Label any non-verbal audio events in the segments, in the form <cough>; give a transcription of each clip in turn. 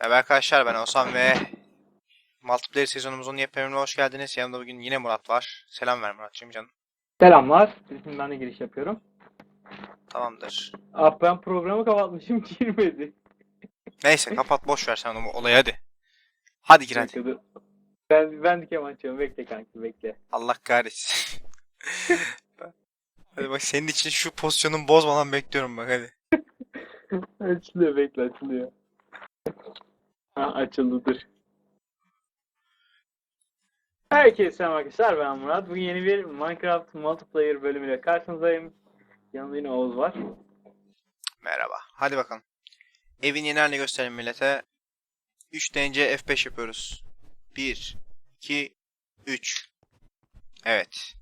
Merhaba arkadaşlar ben Oğuzhan ve Multiplayer sezonumuzun yeni bölümüne hoş geldiniz. Yanımda bugün yine Murat var. Selam ver Muratcığım canım. Selamlar. Şimdi ben de giriş yapıyorum. Tamamdır. Abi ben programı kapatmışım <laughs> girmedi. Neyse kapat boş ver sen onu olayı hadi. Hadi gir hadi. Dur. Ben, ben de keman çalıyorum. Bekle kanki bekle. Allah kahretsin. <laughs> hadi bak senin için şu pozisyonun bozmadan bekliyorum bak hadi. <laughs> açılıyor bekle açılıyor. Ha açıldı dur. Herkese selam arkadaşlar ben Murat. Bugün yeni bir Minecraft multiplayer bölümüyle karşınızdayım. Yanımda yine Oğuz var. Merhaba. Hadi bakalım. Evin yeni halini gösterelim millete. 3 deyince F5 yapıyoruz. 1, 2, 3. Evet.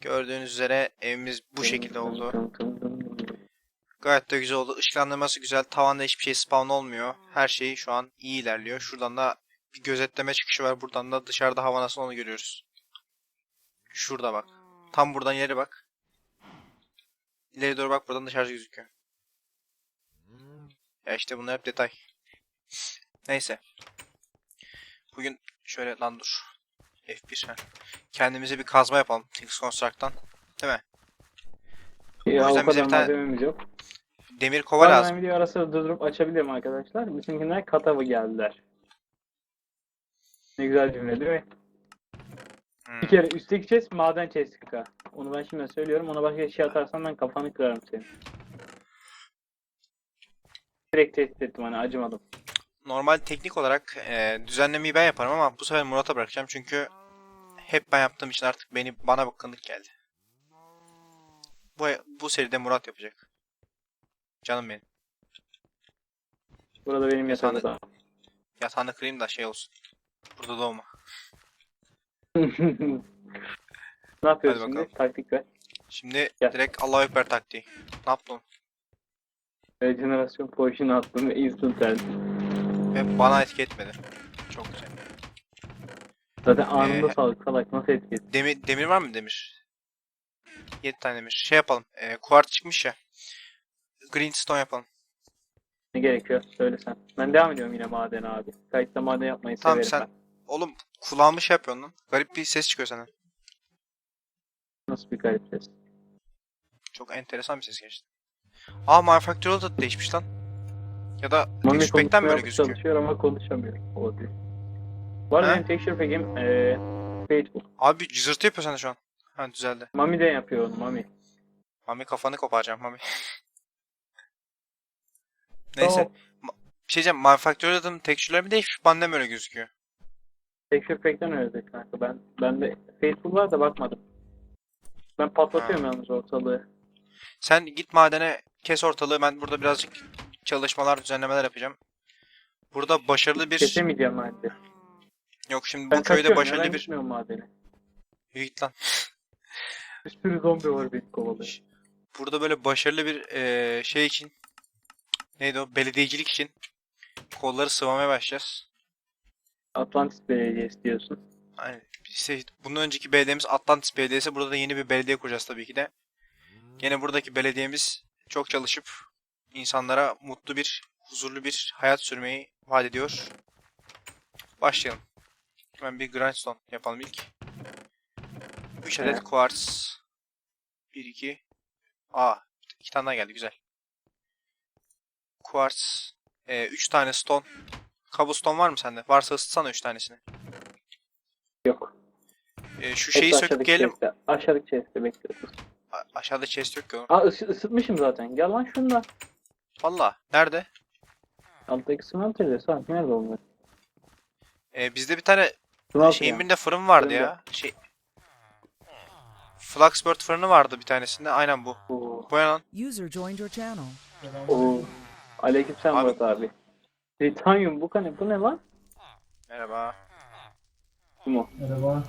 Gördüğünüz üzere evimiz bu şekilde oldu. Gayet de güzel oldu. Işıklandırması güzel. Tavanda hiçbir şey spawn olmuyor. Her şey şu an iyi ilerliyor. Şuradan da bir gözetleme çıkışı var. Buradan da dışarıda hava nasıl onu görüyoruz. Şurada bak. Tam buradan ileri bak. İleri doğru bak buradan dışarı gözüküyor. Ya işte bunlar hep detay. Neyse. Bugün şöyle lan dur. F1 ha. Kendimize bir kazma yapalım. Things Construct'tan. Değil mi? Ya o yüzden bize bir tane yok. Demir kova Bazen lazım. video arası durdurup açabilirim arkadaşlar. Bizimkiler katava geldiler. Ne güzel cümle değil mi? Hmm. Bir kere üstteki chest maden chest kanka. Onu ben şimdi söylüyorum. Ona başka şey atarsan ben kafanı kırarım senin. Direkt test ettim hani acımadım. Normal teknik olarak e, düzenlemeyi ben yaparım ama bu sefer Murat'a bırakacağım çünkü hep ben yaptığım için artık beni bana bıkkınlık geldi. Bu bu seride Murat yapacak. Canım benim. Burada benim yatağım Sana- da. Yatağını kırayım da şey olsun. Burada doğma. <laughs> ne yapıyorsun Hadi şimdi? Taktik ver. Şimdi Gel. direkt Allahu Ekber taktiği. Ne yaptın? Regeneration potion attım ve instant end. Ve bana etki etmedi. Çok güzel. Zaten anında Ee, sağlık salak nasıl etkiledi? Demir, demir var mı demir? 7 tane demir. Şey yapalım. E, kuart çıkmış ya. Greenstone yapalım. Ne gerekiyor? Söyle sen. Ben devam ediyorum yine maden abi. Kayıtta maden yapmayı Tamam, severim sen- Oğlum kulağımı şey yapıyorsun lan. Garip bir ses çıkıyor senden. ben. Nasıl bir garip ses? Çok enteresan bir ses geçti. Aa Manufacturer da değişmiş lan. Ya da Mami texture pack'ten konuşmaya böyle gözüküyor. çalışıyor ama konuşamıyor. O değil. Var Ha? benim texture pack'im eee Faithful. Abi cızırtı yapıyor sende şu an. Ha düzeldi. Mami'den yapıyor onu Mami. Mami kafanı koparacağım Mami. <laughs> Neyse. Tamam. Bir şey diyeceğim. Manufacturer'ın texture'ları mı değişmiş? Bana mi öyle gözüküyor? Texture pack'ten öyle kanka. Ben ben de Faithful var da bakmadım. Ben patlatıyorum Ha. yalnız ortalığı. Sen git madene kes ortalığı. Ben burada birazcık çalışmalar, düzenlemeler yapacağım. Burada başarılı bir... Kesemeyeceğim ben de. Yok şimdi bu Ben köyde kaçıyorum ya, başarılı ben bir... gitmiyorum madene. Yürü git lan. Bir sürü zombi var beni kovalıyor. Burada böyle başarılı bir eee, şey için neydi o belediyecilik için kolları sıvamaya başlayacağız. Atlantis Belediyesi diyorsun. Hani işte bunun önceki belediyemiz Atlantis Belediyesi. Burada da yeni bir belediye kuracağız tabii ki de. Gene buradaki belediyemiz çok çalışıp insanlara mutlu bir, huzurlu bir hayat sürmeyi vaat ediyor. Başlayalım. Hemen bir grindstone yapalım ilk. 3 adet Evet. quartz. 1 2 Aa, iki tane daha geldi güzel. Quartz, 3 tane stone. Cobblestone var mı sende? Varsa ısıtsana 3 tanesini. Yok. E, şu Hepsi şeyi söküp aşağıdaki gelelim. chest'te. Aşağıdaki chest'te bekliyoruz. A- aşağıda chest yok ki oğlum. Aa ısı, ısıtmışım zaten. Gel lan şunu da. Valla. Nerede? Alttaki smelter'de sanki nerede onlar? E, bizde bir tane Smelter şeyin yani. birinde fırın vardı Fırında. ya. Şey. Fluxbird fırını vardı bir tanesinde. Aynen bu. Oo. Bu ne lan? User joined your channel. Oo. Aleykümselam Abi- Murat abi. Titanium bu ne? Bu ne lan? Merhaba. Kim o? Merhaba.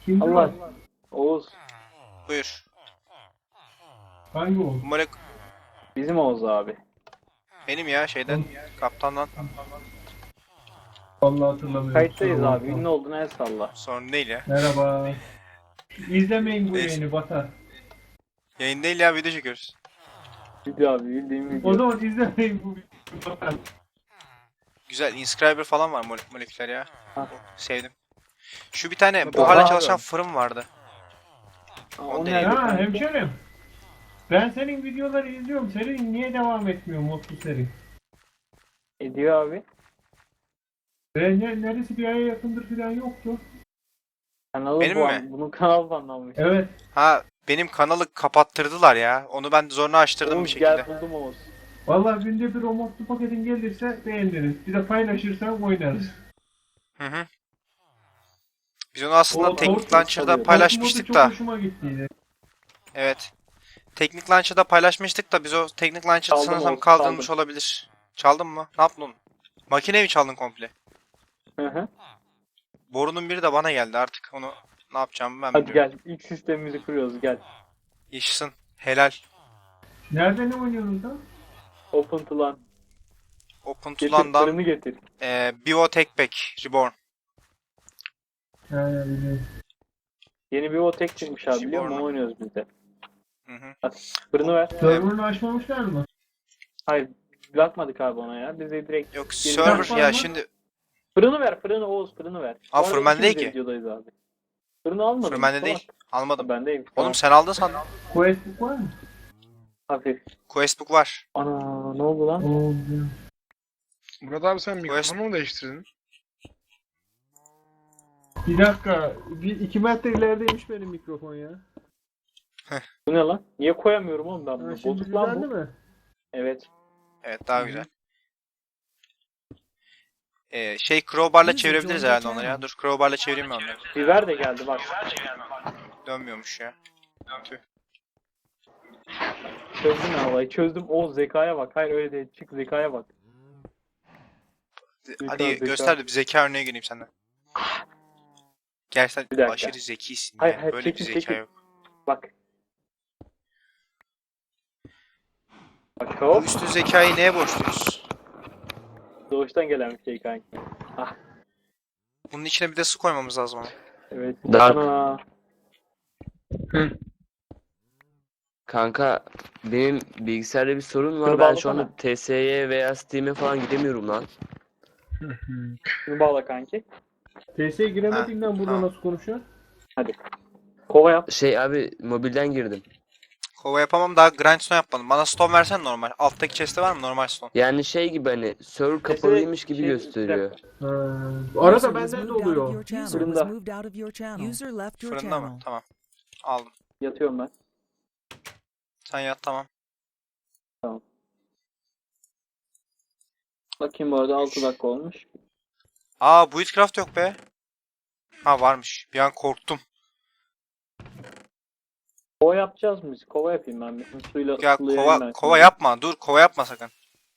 Kim Allah. Oğuz. Buyur. Hangi o? Bu molek Bizim Oğuz abi. benim ya şeyden. Kaptandan. Vallahi hatırlamıyorum. Kayıttayız Kusura abi. bakma. Ünlü oldun el salla. Sorun değil ya. Merhaba. İzlemeyin bu Neyse. yayını batar. Yayın değil ya video çekiyoruz. Video abi bildiğim video. O zaman izlemeyin bu videoyu. Güzel. Inscriber falan var mole- moleküler ya. Ha. Sevdim. Şu bir tane buharla abi. çalışan fırın vardı. Aa, O o değil. nerede Ha hemşerim. Ben senin videoları izliyorum. Senin niye devam etmiyor mutlu seri? Ediyor abi. Ben ne, neresi bir aya yakındır falan yoktu. Kanalı Benim bu mi? an- Bunun kanalı banlanmış. Evet. Ha benim kanalı kapattırdılar ya. Onu ben zorla açtırdım bir Oğuz şekilde. gel buldum Oğuz. Vallahi günde bir o mutlu paketin gelirse beğeniriz. Bir de paylaşırsan oynarız. Hı hı. Biz onu aslında O- teknik launcher'da paylaşmıştık çok da. hoşuma gittiydi. Evet. Teknik launcher'da paylaşmıştık da biz o teknik launcher'da Çaldım sanırsam Oğuz, kaldırmış çaldım. olabilir. Çaldın mı? Ne yaptın onu? Makine mi çaldın komple? Hı hı. Borunun biri de bana geldi artık. Onu ne yapacağımı ben Hadi biliyorum. gel. İlk sistemimizi kuruyoruz gel. Yaşasın. Helal. Nerede ne oynuyorsunuz da? Open to LAN. Open to Getir LAN'dan fırını getir. e, Biotech Pack Reborn. Ha, biliyorum. Yeni bir otek çıkmış abi biliyor musun? Onu oynuyoruz biz de. Hı hı. Fırını ver. Server'ını açmamışlar mı? Hayır. Bakmadık abi ona ya. Biz de direkt Yok server ya mu? şimdi Fırını ver, fırını Oğuz, fırını ver. Aa, Bu arada fırın bende ikimiz değil de ki. videodayız abi. Fırını almadın fırın mı? bende değil. Almadım. Ben deyim. Oğlum sen aldın sandım. Questbook var mı? Hafif. Questbook var. Ana ne oldu lan? Biliyorum. Murat abi sen Quest- mikrofonu mu değiştirdin? Bir dakika. Bir, iki metre ilerideymiş benim mikrofon ya. Bu ne lan? Niye koyamıyorum oğlum ben Ha, bunu? Bozuk lan bu. mi? Evet. Evet daha güzel. Ee, şey crowbar'la çevirebiliriz herhalde onları ya. Dur crowbar'la çevireyim ben onları. Biber de geldi bak. Dönmüyormuş ya. Tüh. Çözdüm ben olayı. Çözdüm. Oğuz zekaya bak. Hayır öyle değil. Çık zekaya bak. Hadi zeka. göster de bir zeka örneği göreyim senden. Gerçekten dakika. aşırı zekisin Hayır, ya. hayır, Böyle çekil, bir zeka çekil. yok. Bak. Bak Bu hop. üstün zekayı neye borçluyuz? Doğuştan gelen bir şey kanki. Bunun içine bir de su koymamız lazım ama. Evet. Dark. Ana. Kanka benim bilgisayarda bir sorun var. Şunu Ben şu anda TSE'ye veya Steam'e falan gidemiyorum lan. Şunu bağla kanki. TS'ye giremediğinden burada tamam. nasıl konuşuyor? Hadi. Kova yap. Şey abi mobilden girdim. Kova yapamam daha grindstone yapmadım. Bana stone versen normal. Alttaki chest'te var mı normal stone? Yani şey gibi hani server kapalıymış gibi şey- gösteriyor. Ha, arada User was bende de oluyor. Fırında. Fırında mı? Tamam. Aldım. Yatıyorum ben. Sen yat tamam. Bakayım bu arada 6 dakika olmuş. Aa Buildcraft yok be. Ha varmış. Bir an korktum. Kova yapacağız mı biz? Kova yapayım ben. bir. Suyla Ya kova, ben kova yapma. Dur kova yapma sakın.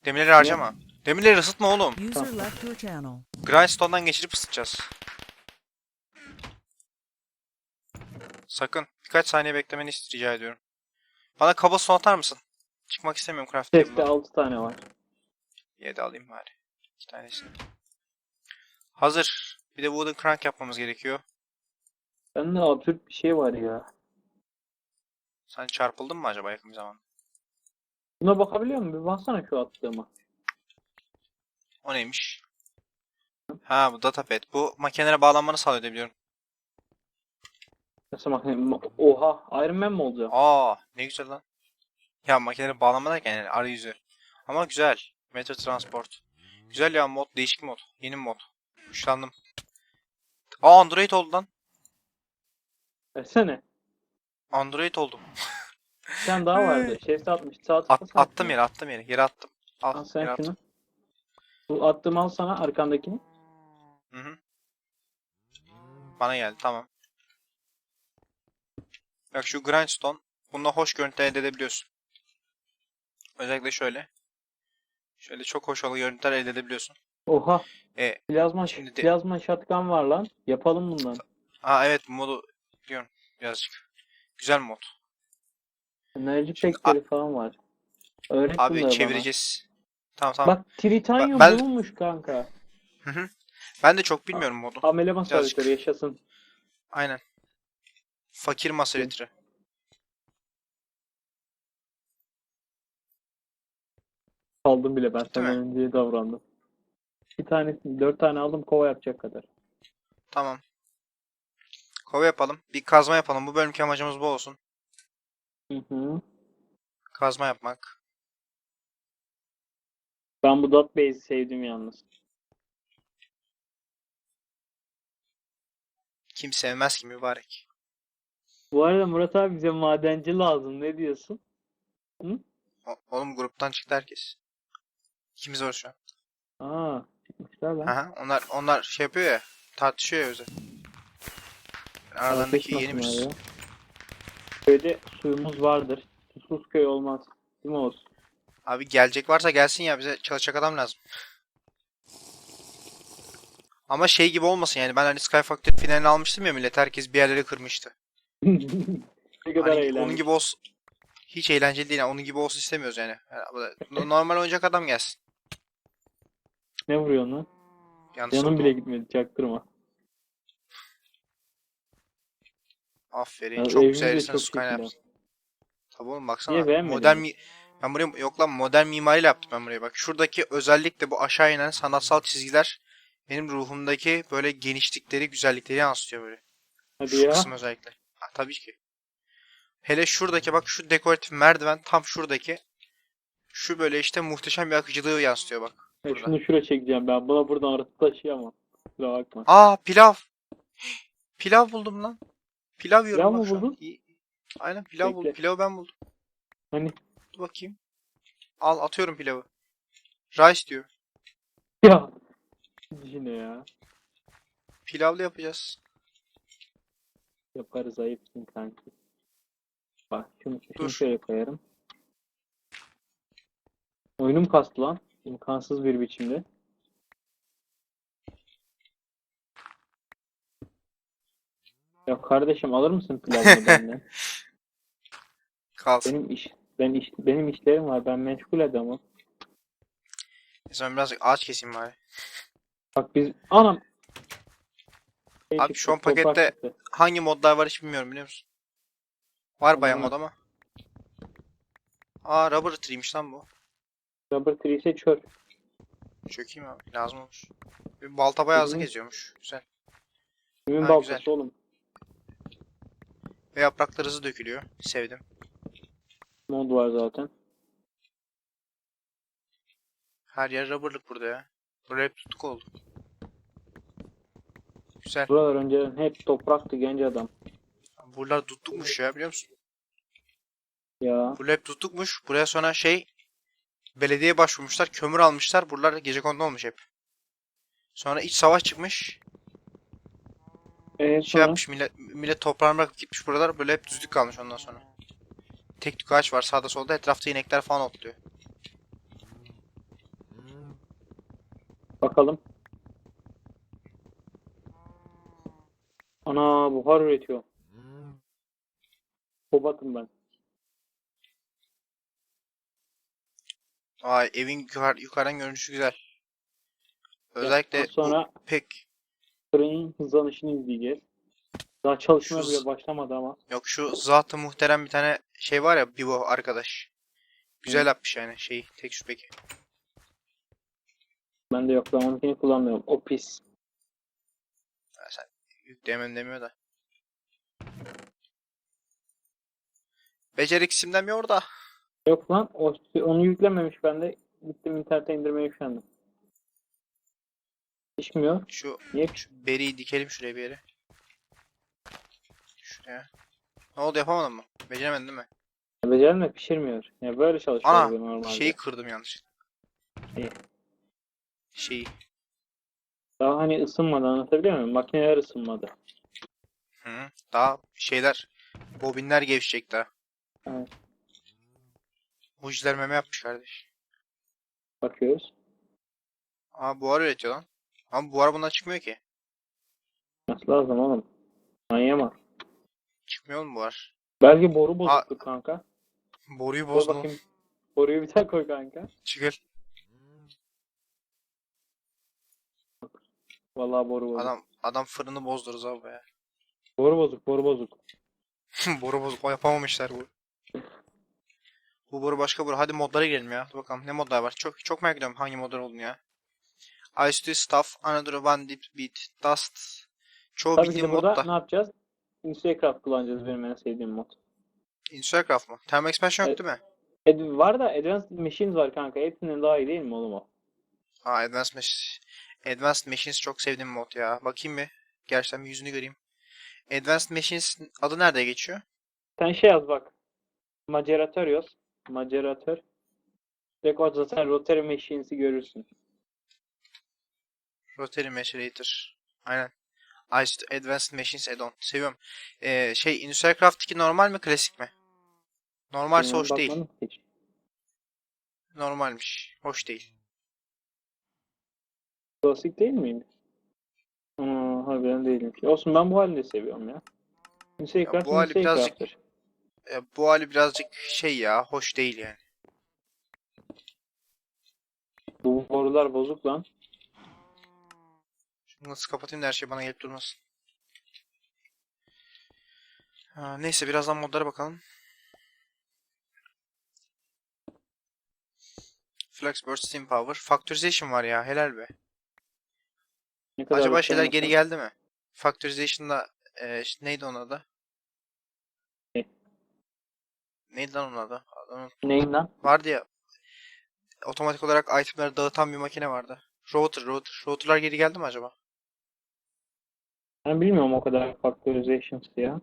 Demirleri harcama. Demirleri ısıtma oğlum. User left your channel. Grindstone'dan geçirip ısıtacağız. Sakın. Birkaç saniye beklemeni ist- rica ediyorum. Bana cobblestone atar mısın? Çıkmak istemiyorum craft Chest'te table'dan. 6 tane var. 7 alayım bari. İki tanesini. Hazır. Bir de wooden crank yapmamız gerekiyor. Bende absürt bir şey var ya. Sen çarpıldın mı acaba yakın bir zaman? Buna bakabiliyor musun? Bir baksana şu attığıma. O neymiş? Ha bu datapad. Bu makinelere bağlanmanı sağlıyor diye biliyorum. Nasıl makine? Oha! Iron Man mi olacağım? Aa ne güzel lan. Ya makinelere bağlanma derken yani arayüzü. Ama güzel. Metro Transport. Güzel ya mod. Değişik mod. Yeni mod. Hoşlandım. Aa Android oldu lan. Versene. Android oldum. Bir tane daha vardı. <laughs> Şefte atmış. Sağ At, attım şuna. yere attım yere. Yere attım. Al, Al yere sen attım. şunu. Bu attığımı al sana arkandakini. Hı hı. Bana geldi tamam. Bak şu grindstone. Bununla hoş görüntüler elde edebiliyorsun. Özellikle şöyle. Şöyle çok hoş olan görüntüler elde edebiliyorsun. Oha. E, Plazma, Şimdi de- plazma shotgun var lan. Yapalım bundan. ha evet bu modu biliyorum birazcık. Güzel mod. Enerji packleri falan var. Öğret Abi bana. çevireceğiz. Tamam tamam. Bak Tritanium Ben- bulunmuş kanka. Hı hı. Ben de çok bilmiyorum modu. Amele masa Birazcık. haritaları yaşasın. Aynen. Fakir masa retri. Kaldım bile ben senden önce davrandım. Bir tanesini, dört tane aldım kova yapacak kadar. Tamam. Kova yapalım. Bir kazma yapalım. Bu bölümki amacımız bu olsun. Hı hı. Kazma yapmak. Ben bu dot base'i sevdim yalnız. Kim sevmez ki mübarek. Bu arada Murat abi bize madenci lazım. Ne diyorsun? O- oğlum gruptan çıktı herkes. İkimiz var şu an. Aa, çıkmışlar lan. Aha, onlar onlar şey yapıyor ya. Tartışıyor ya özel. Aralarındaki yeni bir. Köyde suyumuz vardır. Susuz köy olmaz. Değil mi Oğuz? Abi gelecek varsa gelsin ya bize çalışacak adam lazım. Ama şey gibi olmasın yani ben hani Sky Factory finalini almıştım ya millet herkes bir yerleri kırmıştı. <laughs> ne kadar Hani eğlenceli. onun gibi olsun. Hiç eğlenceli değil yani onun gibi olsun istemiyoruz yani. <laughs> Normal oynayacak adam gelsin. Ne vuruyorsun lan? Yanlış Yanım bile gitmedi çaktırma. Aferin. Ya çok güzel de herifsin çok Sky şekil yapsın. Tabii oğlum baksana. Niye beğenmedin modern mi? ben buraya yok lan modern mimariyle yaptım ben burayı bak. Şuradaki özellikle bu aşağı inen sanatsal çizgiler benim ruhumdaki böyle genişlikleri, güzellikleri yansıtıyor böyle. Hadi Şu ya. kısım özellikle. Ha, tabii ki. Hele şuradaki bak şu dekoratif merdiven tam şuradaki. Şu böyle işte muhteşem bir akıcılığı yansıtıyor bak. Ya burada. şunu şuraya çekeceğim ben. Buna buradan arası taşıyamam. Kusura bakma. Aa pilav. <gasps> Pilav buldum lan. Pilav yiyorum Pilav bak mı şu an. buldun? İyi. Aynen pilav Bekle. buldum. Pilavı ben buldum. Hani? Dur bakayım. Al atıyorum pilavı. Rice diyor. <laughs> Ya. Yine ya. Pilavlı yapacağız. Yaparız ayıpsın kanki. Bak şunu, şunu Dur. şöyle koyarım. Oyunum kastı lan. İmkansız bir biçimde. Ya kardeşim alır mısın pilavını <laughs> benden? Kalsın. Benim iş ben iş benim işlerim var. Ben meşgul adamım. Sen biraz ağaç keseyim bari. Bak biz anam Abi şu an toprak pakette- çıktı. Hangi modlar var hiç bilmiyorum biliyor musun? Var bayağı mod ama. Aa rubber tree'ymiş lan bu. Rubber tree ise çöl. Çökeyim abi. Lazım olur. Bir balta bayağı hızlı Hı hı. geziyormuş. Güzel. Kimin Ha, baltası güzel. oğlum? Ve yapraklar hızlı dökülüyor. Sevdim. Mod var zaten. Her yer rubberlık burada ya. Burada hep tutuk oldu. Güzel. Buralar önceden hep topraktı genç adam. Buralar tutukmuş ya biliyor musun? Ya. Buralar hep tutukmuş. Buraya sonra şey belediye başvurmuşlar. Kömür almışlar. Buralar gecekondu olmuş hep. Sonra iç savaş çıkmış. E Şey sonra yapmış millet, millet toprağını bırakıp gitmiş buralar. Böyle hep düzlük kalmış ondan sonra. Tek tük ağaç var sağda solda. Etrafta inekler falan otluyor. bakalım. Ana buhar üretiyor. Kobatım ben. Vay evin yukarı, yukarıdan görünüşü güzel. Özellikle sonra pek fırının hızlanışını izleyeceğiz. Daha çalışmaya Şu bile başlamadı ama. yok şu zatı muhterem bir tane şey var ya Bibo arkadaş. Güzel yapmış yani şeyi tek şu peki. Ben de yok ben onunkini kullanmıyorum. O pis. Ha, sen yükleyemem demiyor da. Beceriksizimden bir orada. Yok lan o, onu yüklememiş ben de gittim internete indirmeye üşendim. Pişmiyor. Şu, Niye? şu beriyi dikelim şuraya bir yere. Şuraya. Ne oldu yapamadın mı? Beceremedin değil mi? Becerme pişirmiyor. Ya böyle çalışıyor Ana, normalde. Şeyi kırdım yanlış. Neyi? Şeyi. Daha hani ısınmadı anlatabiliyor muyum? Makineler ısınmadı. Hı. Daha şeyler bobinler gevşecek daha. Evet. Mucizeler meme yapmış kardeş. Bakıyoruz. Aa buhar üretiyor lan. Ama buhar bundan çıkmıyor ki. Nasıl lazım oğlum? Manyama. Çıkmıyor oğlum buhar. Belki boru bozuktu kanka. Boruyu Koy bozdun. bakayım. Boruyu bir daha koy kanka. Çıkıl. Vallahi boru bozuk. Adam adam fırını bozduruz abi ya. <laughs> Boru bozuk, boru bozuk. <laughs> boru bozuk. O yapamamışlar bu. Bu boru başka boru. Hadi modlara girelim ya. Dur bakalım ne modlar var. Çok çok merak ediyorum hangi modlar olduğunu ya. Ice to Stuff, Another One Deep Beat, Dust. Çoğu Tabii ki bildiğim de burada mod ne yapacağız? Instacraft kullanacağız benim en sevdiğim mod. Insurcraft mı? Thermal Expansion yok Evet. değil mi? Ad- var da Advanced Machines var kanka. Hepsinden daha iyi değil mi oğlum o? Ha Advanced, Mach- Advanced Machines çok sevdiğim mod ya. Bakayım bir. Gerçekten bir yüzünü göreyim. Advanced Machines adı nerede geçiyor? Sen şey yaz bak. Maceratör yaz. Maceratör. Direkt orada zaten Rotary Machines'i görürsün. Rotary Macerator. Aynen. Ice Advanced Machines Add-on. Seviyorum. Ee, şey Insurcraft 2 normal mi klasik mi? Normalse Bilmiyorum, hoş değil. hiç. Normalmiş. Hoş değil. Klasik değil miydi? Aa, harbiden değilim. Olsun ben bu halini seviyorum ya. Instacraft, bu hali birazcık-. Ee, bu hali birazcık şey ya. Hoş değil yani. Bu borular bozuk lan. Nasıl kapatayım da her şey bana gelip durmasın. Ha, neyse birazdan modlara bakalım. Fluxburst, Steam Power. Factorization var ya helal be. Ne kadar Acaba şeyler geri geldi mi? Factorization'da e, işte neydi onun adı? Ne? Neydi lan onun adı? Adamın- Neyin lan? Vardı ya. Otomatik olarak itemleri dağıtan bir makine vardı. Router, router. Router'lar geri geldi mi acaba? Ben bilmiyorum o kadar factorizations ya.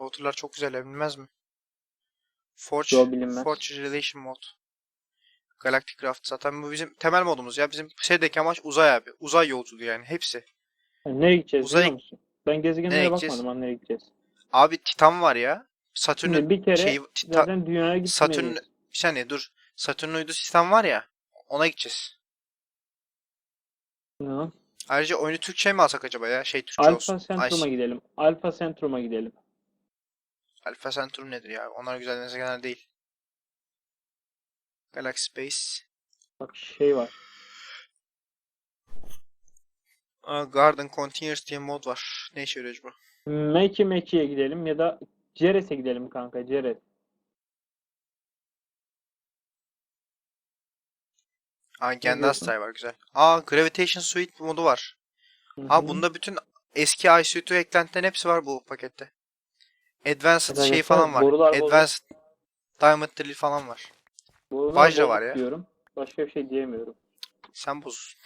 Router'lar çok güzel bilmez mi? Forge, Yo, bilinmez. Forge Relation Mod. Galactic Craft zaten bu bizim temel modumuz ya. Bizim serideki amaç uzay abi. Uzay yolculuğu yani hepsi. Yani nereye gideceğiz Uzay- biliyor musun? Ben gezegenlere Nereye bakmadım gideceğiz? lan nereye gideceğiz. Abi Titan var ya. Satürn'ün bir kere şey Titan, zaten dünyaya Satürn gitmeliyiz. bir saniye dur. Satürn uydu sistem var ya. Ona gideceğiz. Ne? Ayrıca oyunu Türkçe mi alsak acaba ya? Şey Türkçe Alfa olsun. Centrum'a Ay, gidelim. Alfa Centrum'a gidelim. Alpha Centrum nedir ya? Onlar güzel gezegenler değil. Galaxy Space. Bak şey var. Aa, Garden Continuous diye mod var. Ne işe yarıyor acaba? Meki Meki'ye gidelim ya da Ceres'e gidelim kanka Ceres. Diyorsun? Gendastay var güzel. Aa Gravitation Suite modu var. Hı Aa hı. bunda bütün eski ICU eklentilerin hepsi var bu pakette. Advanced şey falan var. borular. Advanced Diamond Drill falan var. Borular Vajra var ya. Diyorum. Başka bir şey diyemiyorum. Sen boz.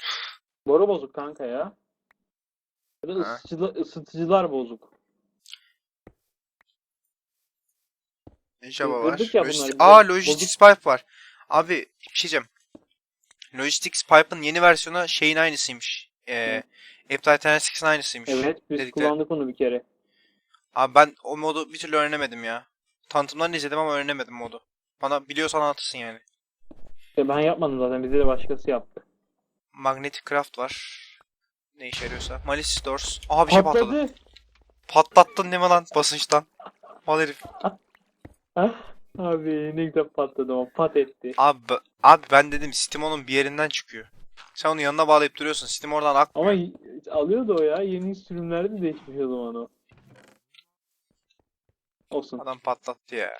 Boru bozuk kanka ya. Ya da Ha. ısıtıcılar, ısıtıcılar bozuk. Java var. Bunları Aa. Logistics Pipe var. Abi bir şey diyeceğim. Logistics Pipe'ın yeni versiyonu şeyin aynısıymış. Ee, Appetite Analytics'in aynısıymış. Evet biz dedikleri. kullandık onu bir kere. Abi ben o modu bir türlü öğrenemedim ya. Tanıtımlarını izledim ama öğrenemedim modu. Bana biliyorsan anlatırsın yani. Ya ben yapmadım zaten bize de başkası yaptı. Magnetic Craft var. Ne işe yarıyorsa. Malicious Doors. Aha bir şey. Patladı. Patlattın değil mi lan basınçtan? Mal herif. <laughs> Abi ne patladı o pat etti. Abi, abi ben dedim Steam onun bir yerinden çıkıyor. Sen onu yanına bağlayıp duruyorsun. Steam oradan ak. Ama alıyordu o ya yeni sürümlerde de değişmiş o zaman o. Olsun. Adam patlattı ya.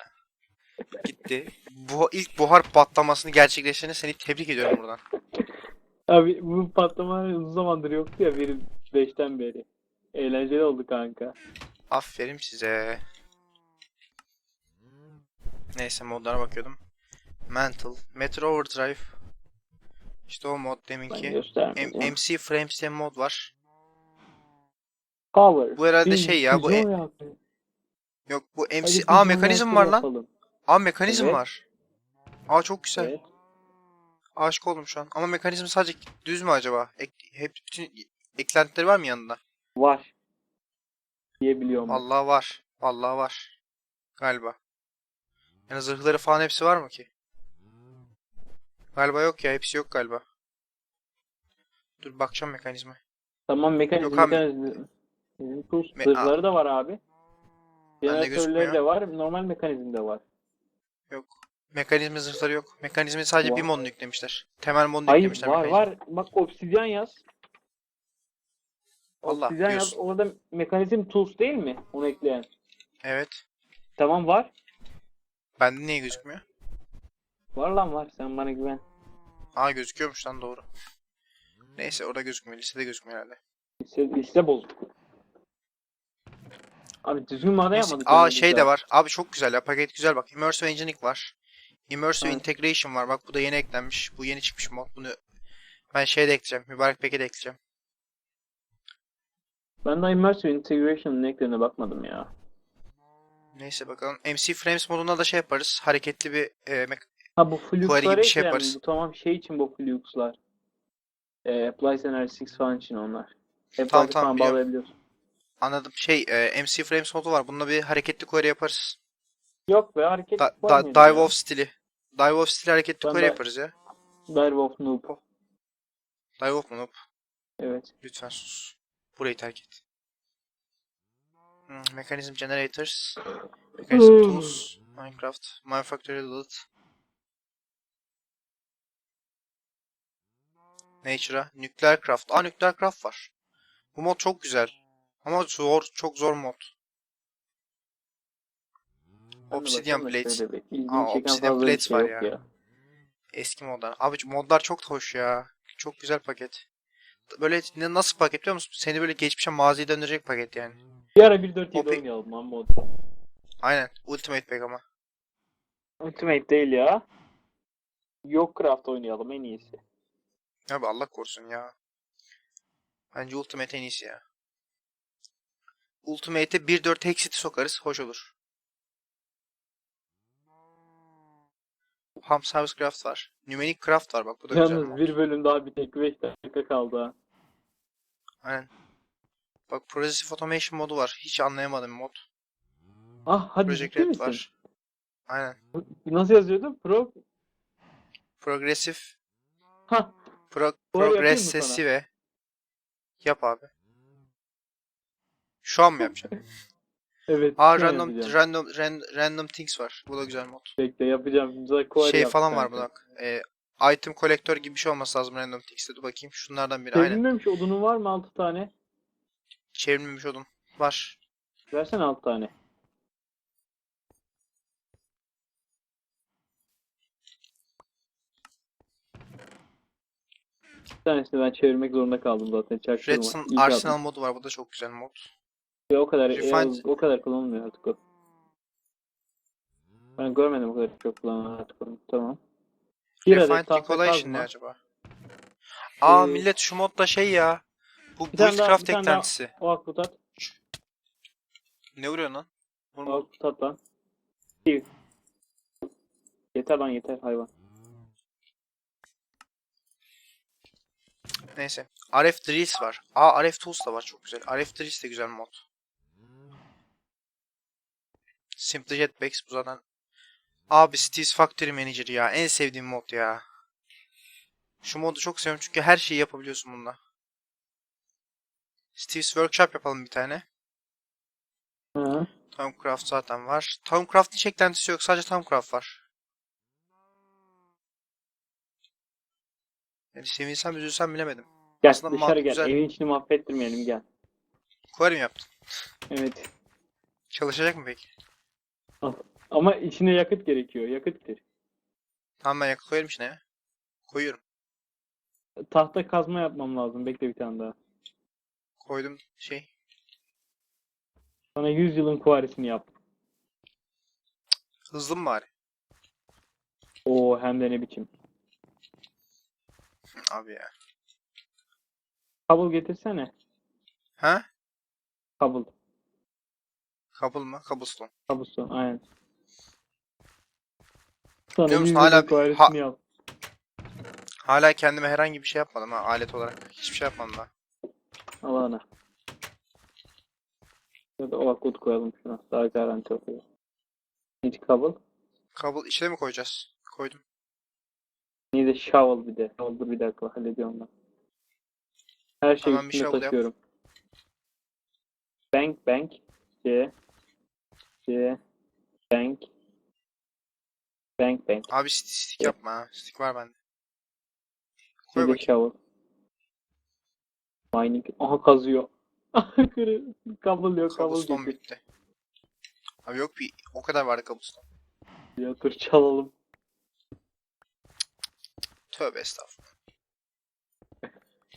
Gitti. Bu ilk buhar patlamasını gerçekleştirene seni tebrik ediyorum buradan. <laughs> Abi bu patlama uzun zamandır yoktu ya bir beşten beri. Eğlenceli oldu kanka. Aferin size. Neyse modlara bakıyordum. Mental, Metro Overdrive. İşte o mod deminki. M-. MC Frames diye mod var. Power. Bu herhalde Biz şey ya, bu e-. Yok bu Hadi MC... Aa bunu mekanizm var lan. Aa mekanizm Evet. var. Aa çok güzel. Evet. Aşık oldum şu an. Ama mekanizm sadece düz mü acaba? Ek, hep bütün eklentileri var mı yanında? Var. Diyebiliyorum. Vallahi var. Vallahi var. Galiba. Yani zırhları falan hepsi var mı ki? Galiba yok ya. Hepsi yok galiba. Dur bakacağım mekanizma. Tamam mekanizm Yok abi. mekanizm. Bizim kurs Me- zırhları da var abi. Jeneratörleri de var. Normal mekanizm de var. Yok. Mekanizma zırhları yok. Mekanizmin sadece bir modunu yüklemişler. Temel modunu Hayır yüklemişler var mekanizma. var. Bak obsidyen yaz. Allah, Obsidyen yaz. diyorsun. Orada mekanizm tools değil mi? Onu ekleyen. Evet. Tamam var. Bende niye gözükmüyor? Var lan var. Sen bana güven. Aa gözüküyormuş lan doğru. Neyse orada gözükmüyor. Listede gözükmüyor herhalde. Liste, liste bozuk. Abi düzgün maden yapmadık. Aa şey de var. Abi çok güzel ya. Paket güzel bak. Immersive Engineering var. Immersive Evet. Integration var. Bak bu da yeni eklenmiş. Bu yeni çıkmış mod. Bunu ben şeye de ekleyeceğim. Mübarek Pack'e de ekleyeceğim. Ben daha Immersive Integration'ın eklerine bakmadım ya. Neyse bakalım. MC Frames modunda da şey yaparız. Hareketli bir e, Ha bu Query gibi bir şey ekleyen yaparız. bu tamam şey için bu flux'lar. E, applies Analytics falan için onlar. Hep Tamam, tamam, falan biliyorum. bağlayabiliyorsun. anladım. Şey e, MC Frames modu var. Bununla bir hareketli query yaparız. Yok be hareket Da- da- mıydı dive ya? off stili. Dive off stili hareketli Ben query de- yaparız ya. Dive of Noob. Dive off mu? Nope. Evet. Lütfen sus. Burayı terk et. Hmm, Mechanism Generators. Mechanism Hmm. Tools. Minecraft. Manufactory Loot. Nature'a. Nuclear Craft. Aa Nuclear Craft var. Bu mod çok güzel. Ama zor. Çok zor mod. Obsidian Blades. Aa, Obsidian Blades şey var ya. ya. Eski modlar. Abi modlar çok da hoş ya. Çok güzel paket. Böyle ne- nasıl paket biliyor musun? Seni böyle geçmişe maziye döndürecek paket yani. Bir ara 1.4.7 O pek- oynayalım lan mod. Aynen. Ultimate pack ama. Ultimate değil ya. Yok Craft oynayalım en iyisi. Abi Allah korusun ya. Bence Ultimate en iyisi ya. Ultimate'e 1.4 Hexit'i sokarız. Hoş olur. Ham Service Craft var. Numeric Craft var bak bu da güzel. Yalnız bir bölüm daha bir tek 5 dakika kaldı ha. Aynen. Bak Progressive Automation modu var. Hiç anlayamadım mod. Ah hadi Project Red misin? var. Aynen. Nasıl yazıyordu? Pro... Progressive Ha Pro Progressive Yap abi. Şu an mı yapacaksın? <laughs> evet. Aa random yapacağım. random ran- random things var. Bu da güzel mod. Bekle yapacağım. Güzel şey falan var kanka. bak. E, item kolektör gibi bir şey olması lazım random things'te. Dur bakayım. Şunlardan biri. Aynen. Çevrilmemiş odunun var mı 6 tane? Çevrilmemiş odun. Var. Versene 6 tane. Bir tanesini ben çevirmek zorunda kaldım zaten. İyi ki Arsenal yaptın. modu var. Bu da çok güzel mod. Ya o kadar Refined- o, kadar kullanılmıyor artık o. Ben görmedim o kadar çok kullanan artık onu. Tamam. Bir adet Refined tahta Recollection ne acaba? Aa Ee, millet şu modda şey ya. Bu Bir tane daha- bir tane daha- eklentisi. O akbut at. Ne vuruyorsun lan? O Vurma. lan. İyi. Yeter lan yeter hayvan. Neyse. RF Drills var. Aa RF Tools da var çok güzel. RF Drills de güzel mod. Simple Jetpacks bu zaten. Abi Steve's Factory Manager ya. En sevdiğim mod ya. Şu modu çok seviyorum çünkü her şeyi yapabiliyorsun bunda. Steve's Workshop yapalım bir tane. Hı. Thaumcraft zaten var. Thaumcraft'ın hiç eklentisi yok. Sadece Thaumcraft var. Yani sevinsem üzülsem bilemedim. Gel Aslında dışarı gel. güzel. Evin içini mahvettirmeyelim gel. Mi yaptın? Evet. Çalışacak mı peki? Ama içine yakıt gerekiyor. Yakıt gir. Tamam ben yakıt koyarım içine ya. Koyuyorum. Tahta kazma yapmam lazım. Bekle bir tane daha. Koydum şey. Sana 100 yılın kuvarisini yap. Hızlı mı bari? Oo hem de ne biçim. Abi ya. Kabul getirsene. Ha? Kabul. Kabul mı? Cobblestone. Kabuston aynen. Sana Biliyor 100 musun, hala yılın kuvarisini ha- yap. Hala kendime herhangi bir şey yapmadım ha alet olarak. Hiçbir şey yapmadım daha. Al ana. Ya da o akut koyalım şuna. Daha garanti oluyor. Hiç kabul. Kabul içine mi koyacağız? Koydum. De shovel bir de. Shovel dur bir dakika hallediyorum ben. Her şeyi Tamam, üstüne shovel yap. taşıyorum. Bank bank. C. C. Bank. Bank bank. Abi stick, yapma ha. Stick var bende. Koy bakayım. shovel. Mining. Aha kazıyor. <laughs> Kırı. Kabul getir. bitti. Abi yok bir o kadar vardı cobblestone. Ya dur çalalım. Tövbe estağfurullah.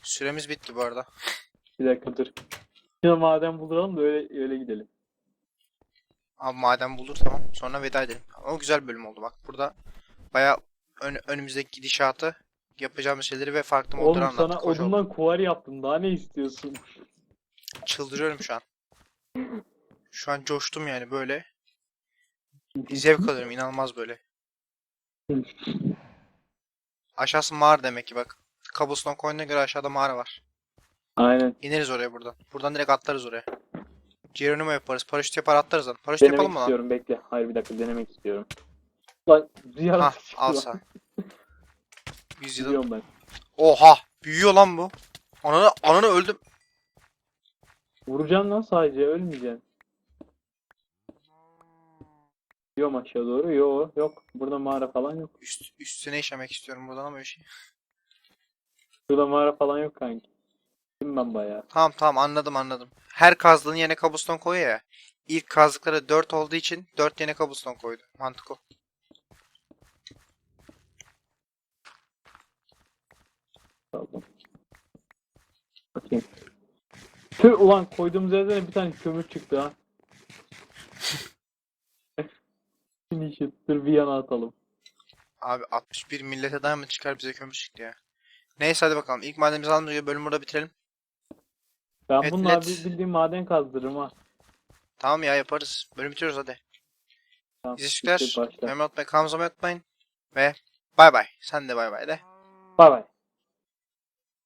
Süremiz bitti bu arada. Bir dakika dur. Şimdi maden bulduralım da öyle öyle gidelim. Abi madem bulur tamam. Sonra veda edelim. Ama güzel bölüm oldu bak. Burada bayağı ön- önümüzdeki gidişatı yapacağımız şeyleri ve farklı modları Oğlum anlattık. sana Hoş oldu. odundan kuvari yaptım. Daha ne istiyorsun? Çıldırıyorum şu an. <laughs> Şu an coştum yani böyle. Zevk alıyorum inanılmaz böyle. Aşağısı mağara demek ki bak. Cobblestone koyduğuna göre aşağıda mağara var. Aynen. İneriz oraya buradan. Buradan direkt atlarız oraya. Geronimo yaparız. Paraşüt yapar atlarız lan. Paraşüt yapalım Denemek mı lan? istiyorum. Bekle. Hayır bir dakika denemek istiyorum. Lan rüya Hah al sen. <laughs> 100 yılın. Biliyorum ben. Oha! Büyüyor lan bu. Ananı, ananı öldüm. Vuracaksın lan sadece. Ölmeyeceksin. Yok aşağı doğru. Yok yok. Burada mağara falan yok. Üst, üstüne işemek istiyorum buradan ama bir şey. Burada mağara falan yok kanki. Kim ben bayağı. Tamam tamam anladım anladım. Her kazdığın yerine cobblestone koyuyor ya. İlk kazdıkları 4 olduğu için 4 yerine cobblestone koydu. Mantık o. Pardon. Bakayım. Tüh ulan koyduğumuz yerden bir tane kömür çıktı ha. <laughs> Finish it. Dur bir yana atalım. Abi 61 millete mı çıkar bize kömür çıktı ya. Neyse hadi bakalım. İlk madenimizi göre bölümü burada bitirelim. Ben Evet, bununla bir bildiğim maden kazdırırım ha. Tamam ya yaparız. Bölüm bitiriyoruz hadi. Tamam, İzleyiciler, bitti, başla. Memory unutmayın, kanalımıza abone olmayı unutmayın. Ve bay bay. Sen de bay bay de. Bay bay.